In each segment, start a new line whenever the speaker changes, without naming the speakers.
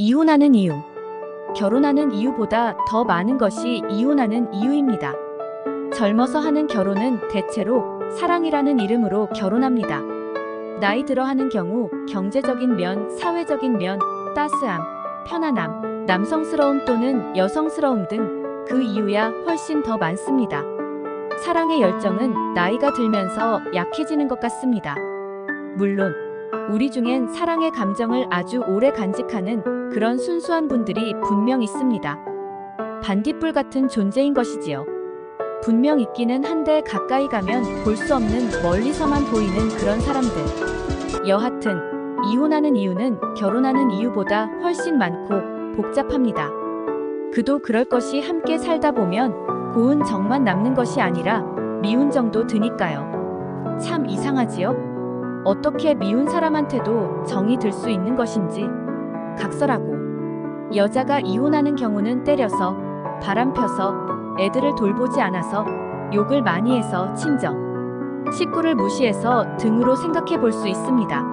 이혼하는 이유. 결혼하는 이유보다 더 많은 것이 이혼하는 이유입니다. 젊어서 하는 결혼은 대체로 사랑이라는 이름으로 결혼합니다. 나이 들어 하는 경우 경제적인 면, 사회적인 면, 따스함, 편안함, 남성스러움 또는 여성스러움 등 그 이유야 훨씬 더 많습니다. 사랑의 열정은 나이가 들면서 약해지는 것 같습니다. 물론 우리 중엔 사랑의 감정을 아주 오래 간직하는 그런 순수한 분들이 분명 있습니다. 반딧불 같은 존재인 것이지요. 분명 있기는 한데 가까이 가면 볼 수 없는 멀리서만 보이는 그런 사람들. 여하튼 이혼하는 이유는 결혼하는 이유보다 훨씬 많고 복잡합니다. 그도 그럴 것이 함께 살다 보면 고운 정만 남는 것이 아니라 미운 정도 드니까요. 참 이상하지요? 어떻게 미운 사람한테도 정이 들 수 있는 것인지 각설하고 여자가 이혼하는 경우는 때려서 바람 펴서 애들을 돌보지 않아서 욕을 많이 해서 친정 식구를 무시해서 등으로 생각해 볼 수 있습니다.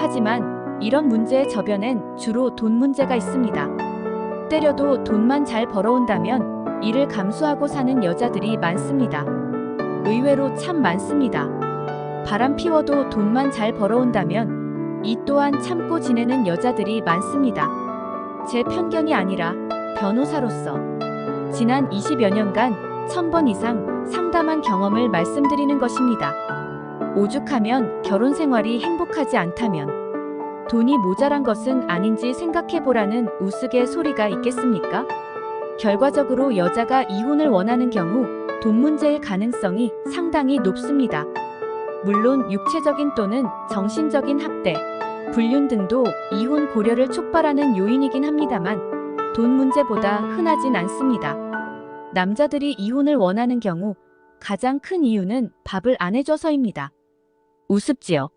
하지만 이런 문제의 저변엔 주로 돈 문제가 있습니다. 때려도 돈만 잘 벌어온다면 이를 감수하고 사는 여자들이 많습니다. 의외로 참 많습니다. 바람 피워도 돈만 잘 벌어온다면 이 또한 참고 지내는 여자들이 많습니다. 제 편견이 아니라 변호사로서 지난 20여 년간 1000번 이상 상담한 경험을 말씀드리는 것입니다. 오죽하면 결혼 생활이 행복하지 않다면 돈이 모자란 것은 아닌지 생각해 보라는 우스개 소리가 있겠습니까? 결과적으로 여자가 이혼을 원하는 경우 돈 문제일 가능성이 상당히 높습니다. 물론 육체적인 또는 정신적인 학대, 불륜 등도 이혼 고려를 촉발하는 요인이긴 합니다만 돈 문제보다 흔하진 않습니다. 남자들이 이혼을 원하는 경우 가장 큰 이유는 밥을 안 해줘서입니다. 우습지요.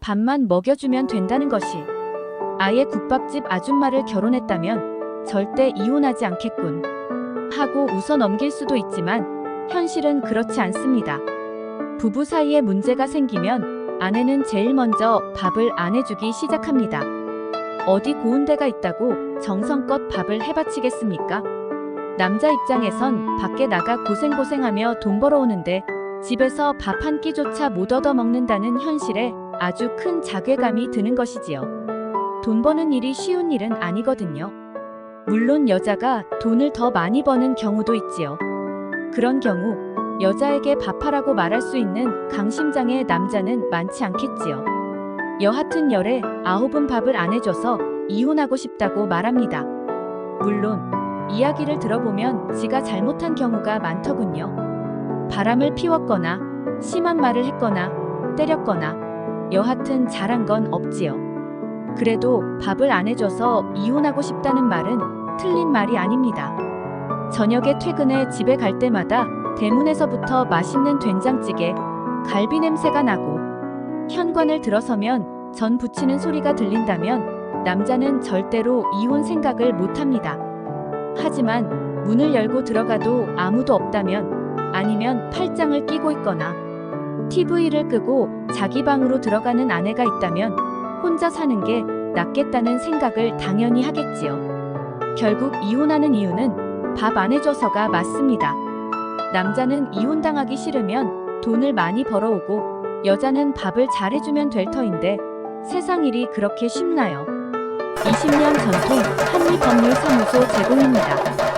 밥만 먹여주면 된다는 것이 아예 국밥집 아줌마를 결혼했다면 절대 이혼하지 않겠군 하고 웃어 넘길 수도 있지만 현실은 그렇지 않습니다. 부부 사이에 문제가 생기면 아내는 제일 먼저 밥을 안 해주기 시작합니다. 어디 고운 데가 있다고 정성껏 밥을 해바치겠습니까? 남자 입장에선 밖에 나가 고생고생하며 돈 벌어오는데 집에서 밥 한 끼조차 못 얻어 먹는다는 현실에 아주 큰 자괴감이 드는 것이지요. 돈 버는 일이 쉬운 일은 아니거든요. 물론 여자가 돈을 더 많이 버는 경우도 있지요. 그런 경우 여자에게 밥하라고 말할 수 있는 강심장의 남자는 많지 않겠지요. 여하튼 열에 아홉은 밥을 안 해줘서 이혼하고 싶다고 말합니다. 물론 이야기를 들어보면 지가 잘못한 경우가 많더군요. 바람을 피웠거나 심한 말을 했거나 때렸거나 여하튼 잘한 건 없지요. 그래도 밥을 안 해줘서 이혼하고 싶다는 말은 틀린 말이 아닙니다. 저녁에 퇴근해 집에 갈 때마다 대문에서부터 맛있는 된장찌개, 갈비 냄새가 나고 현관을 들어서면 전 부치는 소리가 들린다면 남자는 절대로 이혼 생각을 못 합니다. 하지만 문을 열고 들어가도 아무도 없다면 아니면 팔짱을 끼고 있거나 TV를 끄고 자기 방으로 들어가는 아내가 있다면 혼자 사는 게 낫겠다는 생각을 당연히 하겠지요. 결국 이혼하는 이유는 밥 안 해줘서가 맞습니다. 남자는 이혼당하기 싫으면 돈을 많이 벌어오고 여자는 밥을 잘해주면 될 터인데 세상 일이 그렇게 쉽나요? 20년 전통 한리법률사무소 제공입니다.